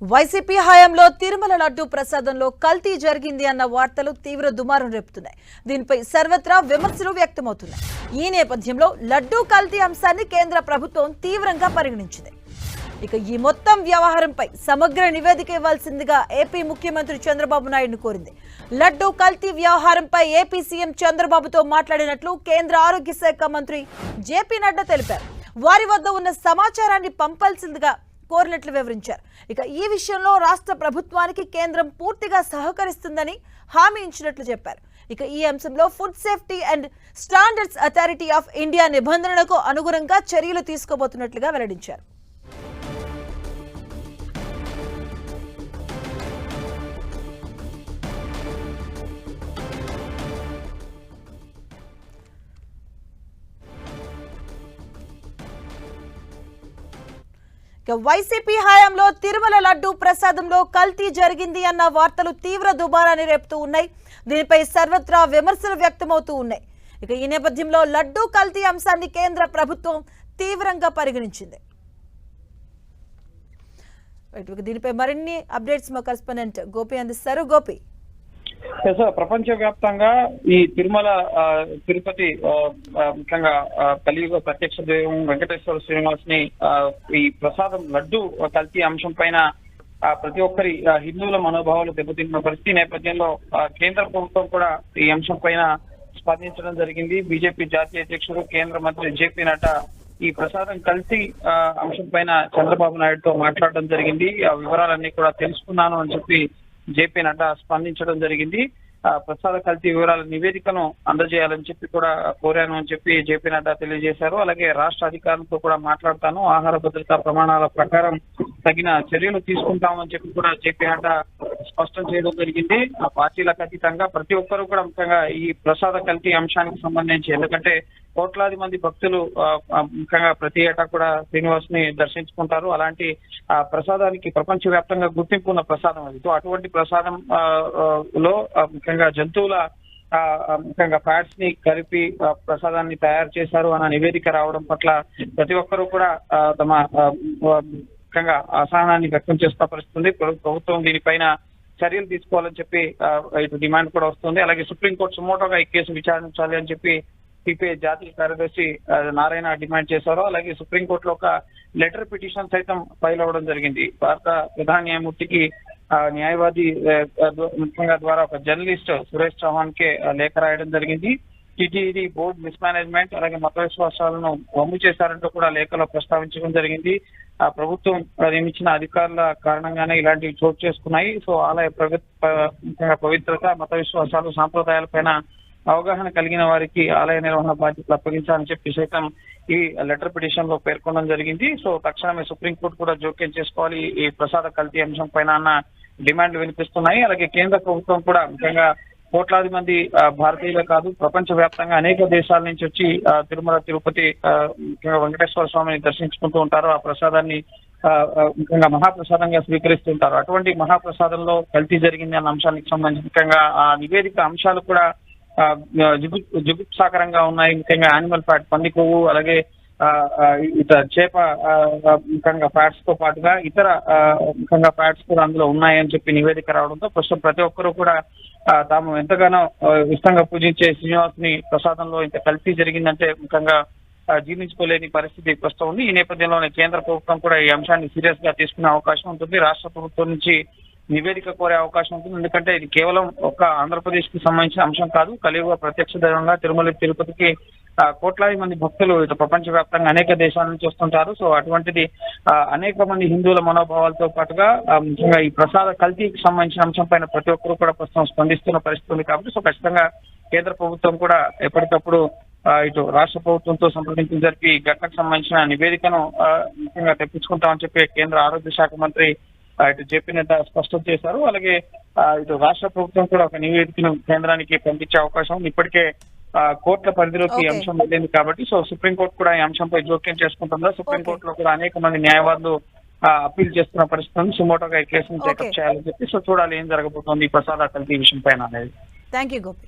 YCP హయాంలో తిరుమల లడ్డు ప్రసాదంలో కల్తీ జరిగింది అన్న వార్తలు తీవ్ర దుమారం రేపుతున్నాయి. దీనిపై సర్వత్రా విమర్శలు వ్యక్తమవుతున్నాయి. ఈ నేపథ్యంలో లడ్డూ కల్తీ అంశాన్ని కేంద్ర ప్రభుత్వం తీవ్రంగా పరిగణించింది. ఇక ఈ మొత్తం వ్యవహారంపై సమగ్ర నివేదిక ఇవ్వాల్సిందిగా ఏపీ ముఖ్యమంత్రి చంద్రబాబు నాయుడును కోరింది. లడ్డూ కల్తీ వ్యవహారంపై ఏపీ సీఎం చంద్రబాబుతో మాట్లాడినట్లు కేంద్ర ఆరోగ్య శాఖ మంత్రి జేపీ నడ్డా తెలిపారు. వారి వద్ద ఉన్న సమాచారాన్ని పంపాల్సిందిగా కోరినట్లు వివరించారు. ఇక ఈ విషయంలో రాష్ట్ర ప్రభుత్వానికి కేంద్రం పూర్తిగా సహకరిస్తుందని హామీ ఇచ్చినట్లు చెప్పారు. ఇక ఈ అంశంలో food safety and standards authority of India నిబంధనలకు అనుగుణంగా చర్యలు తీసుకోబోతున్నట్లుగా వెల్లడించారు. వైసీపీ హయాంలో తిరుమల లడ్డు ప్రసాదంలో కల్తీ జరిగింది అన్న వార్తలు తీవ్ర దుబారాన్ని రేపుతూ ఉన్నాయి. దీనిపై సర్వత్రా విమర్శలు వ్యక్తమవుతూ ఉన్నాయి. ఇక ఈ నేపథ్యంలో లడ్డూ కల్తీ అంశాన్ని కేంద్ర ప్రభుత్వం తీవ్రంగా పరిగణించింది. దీనిపై మరిన్ని అప్డేట్స్ మా కరెస్పాండెంట్ గోపి అందిస్తారు గోపి. సార్ ప్రపంచ వ్యాప్తంగా ఈ తిరుమల తిరుపతి ముఖ్యంగా కలియుగ ప్రత్యక్ష దైవం వెంకటేశ్వర శ్రీనివాస్ని ఈ ప్రసాదం లడ్డు కల్తీ అంశం పైన ఆ, ప్రతి ఒక్కరి హిందువుల మనోభావాలు దెబ్బతిన్న పరిస్థితి నేపథ్యంలో ఆ, కేంద్ర ప్రభుత్వం కూడా ఈ అంశం పైన స్పందించడం జరిగింది. బీజేపీ జాతీయ అధ్యక్షుడు కేంద్ర మంత్రి జేపీ నడ్డా ఈ ప్రసాదం కల్తీ ఆ, అంశం పైన చంద్రబాబు నాయుడుతో మాట్లాడడం జరిగింది. ఆ వివరాలన్నీ కూడా తెలుసుకున్నాను అని చెప్పి జేపీ నడ్డా స్పందించడం జరిగింది. ఆ, ప్రసాద కల్తీ వివరాల నివేదికను అందజేయాలని చెప్పి కూడా కోరాను అని చెప్పి జేపీ నడ్డా తెలియజేశారు. అలాగే రాష్ట్ర అధికారులతో కూడా మాట్లాడతాను. ఆహార భద్రతా ప్రమాణాల ప్రకారం తగిన చర్యలు తీసుకుంటామని చెప్పి కూడా జేపీ నడ్డా స్పష్టం చేయడం జరిగింది. ఆ పార్టీలకు అతీతంగా ప్రతి ఒక్కరూ కూడా ముఖ్యంగా ఈ ప్రసాద కల్తీ అంశానికి సంబంధించి ఎందుకంటే కోట్లాది మంది భక్తులు ముఖ్యంగా ప్రతి ఏటా కూడా శ్రీనివాస్ని దర్శించుకుంటారు. అలాంటి ఆ ప్రసాదానికి ప్రపంచ వ్యాప్తంగా గుర్తింపు ఉన్న ప్రసాదం అది. సో అటువంటి ప్రసాదం ఆ, లో ముఖ్యంగా జంతువుల ఆ, ముఖ్యంగా ఫ్యాట్స్ని కలిపి ఆ, ప్రసాదాన్ని తయారు చేశారు అన్న నివేదిక రావడం పట్ల ప్రతి ఒక్కరూ కూడా తమ ముఖ్యంగా అసహనాన్ని వ్యక్తం చేస్తున్న పరిస్థితుంది ప్రభుత్వం దీనిపైన చర్యలు తీసుకోవాలని చెప్పి ఇటు డిమాండ్ కూడా వస్తుంది. అలాగే సుప్రీంకోర్టు సుమోటోగా ఈ కేసు విచారించాలి అని చెప్పి సిపిఐ జాతీయ కార్యదర్శి నారాయణ డిమాండ్ చేశారు. అలాగే సుప్రీంకోర్టులో ఒక లెటర్ పిటిషన్ సైతం ఫైల్ అవ్వడం జరిగింది. భారత ప్రధాన న్యాయమూర్తికి ఆ, న్యాయవాది ముఖ్యంగా ద్వారా ఒక జర్నలిస్ట్ సురేష్ చౌహాన్ కే లేఖ రాయడం జరిగింది. టీటీడీ బోర్డు మిస్మేనేజ్మెంట్ అలాగే మత విశ్వాసాలను వమ్ము చేశారంటూ కూడా లేఖలో ప్రస్తావించడం జరిగింది. ఆ ప్రభుత్వం నియమించిన అధికారుల కారణంగానే ఇలాంటివి చోటు చేసుకున్నాయి. సో ఆలయ పవిత్రత మత విశ్వాసాలు సాంప్రదాయాలపైన అవగాహన కలిగిన వారికి ఆలయ నిర్వహణ బాధ్యతలు అప్పగించాలని చెప్పి సైతం ఈ లెటర్ పిటిషన్లో పేర్కొనడం జరిగింది. సో తక్షణమే సుప్రీంకోర్టు కూడా జోక్యం చేసుకోవాలి. ఈ ప్రసాద కల్తీ అంశం పైన అన్న డిమాండ్లు వినిపిస్తున్నాయి. అలాగే కేంద్ర ప్రభుత్వం కూడా ముఖ్యంగా కోట్లాది మంది ఆ, భారతీయులే కాదు ప్రపంచ వ్యాప్తంగా అనేక దేశాల నుంచి వచ్చి ఆ, తిరుమల తిరుపతి ఆ, ముఖ్యంగా వెంకటేశ్వర స్వామిని దర్శించుకుంటూ ఉంటారు. ఆ ప్రసాదాన్ని ఆ, ముఖ్యంగా మహాప్రసాదంగా స్వీకరిస్తుంటారు. అటువంటి మహాప్రసాదంలో కల్తీ జరిగింది అన్న అంశానికి సంబంధించి ముఖ్యంగా ఆ నివేదిక అంశాలు కూడా జుగు జుగుప్సాకరంగా ఉన్నాయి. ముఖ్యంగా యానిమల్ ఫ్యాట్ పంది కొవ్వు అలాగే ఇతర చేప ముఖ్యంగా ఫ్యాట్స్తో పాటుగా ఇతర ఆ, ముఖ్యంగా ఫ్యాట్స్ కూడా అందులో ఉన్నాయని చెప్పి నివేదిక రావడంతో ప్రస్తుతం ప్రతి ఒక్కరూ కూడా తాము ఎంతగానో ఇష్టంగా పూజించే శ్రీనివాస్ని ప్రసాదంలో ఇంత కల్తీ జరిగిందంటే ముఖ్యంగా జీర్ణించుకోలేని పరిస్థితి ప్రస్తుతం ఉంది. ఈ నేపథ్యంలోనే కేంద్ర ప్రభుత్వం కూడా ఈ అంశాన్ని సీరియస్గా తీసుకునే అవకాశం ఉంటుంది. రాష్ట్ర ప్రభుత్వం నుంచి నివేదిక కోరే అవకాశం ఉంటుంది. ఎందుకంటే ఇది కేవలం ఒక ఆంధ్రప్రదేశ్కి సంబంధించిన అంశం కాదు. కలియుగ ప్రత్యక్ష దైవంగా తిరుమల తిరుపతికి కోట్లాది మంది భక్తులు ఇటు ప్రపంచ వ్యాప్తంగా అనేక దేశాల నుంచి వస్తుంటారు. సో అటువంటిది అనేక మంది హిందువుల మనోభావాలతో పాటుగా ముఖ్యంగా ఈ ప్రసాద కల్తీకి సంబంధించిన అంశం పైన ప్రతి ఒక్కరూ కూడా ప్రస్తుతం స్పందిస్తున్న పరిస్థితి ఉంది కాబట్టి సో ఖచ్చితంగా కేంద్ర ప్రభుత్వం కూడా ఎప్పటికప్పుడు ఇటు రాష్ట్ర ప్రభుత్వంతో సంప్రదింపులు జరిపి ఘటనకు సంబంధించిన నివేదికను ముఖ్యంగా తెప్పించుకుంటామని చెప్పి కేంద్ర ఆరోగ్య శాఖ మంత్రి ఇటు నడ్డా స్పష్టం చేశారు. అలాగే ఇటు రాష్ట్ర ప్రభుత్వం కూడా ఒక నివేదికను కేంద్రానికి పంపించే అవకాశం ఉంది. ఇప్పటికే కోర్టుల పరిధిలోకి ఈ. అంశం వెళ్ళింది కాబట్టి సో సుప్రీంకోర్టు కూడా ఈ అంశంపై జోక్యం చేసుకుంటుందా? సుప్రీంకోర్టులో కూడా అనేక మంది న్యాయవాదులు అప్పీల్ చేస్తున్న పరిస్థితి ఉంది. సుమోటోగా ఈ కేసును. టేకప్ చేయాలని చెప్పి సో చూడాలి ఏం జరగబోతోంది ఈ ప్రసాద కల్తీ విషయం పైన అనేది. Thank you Gopi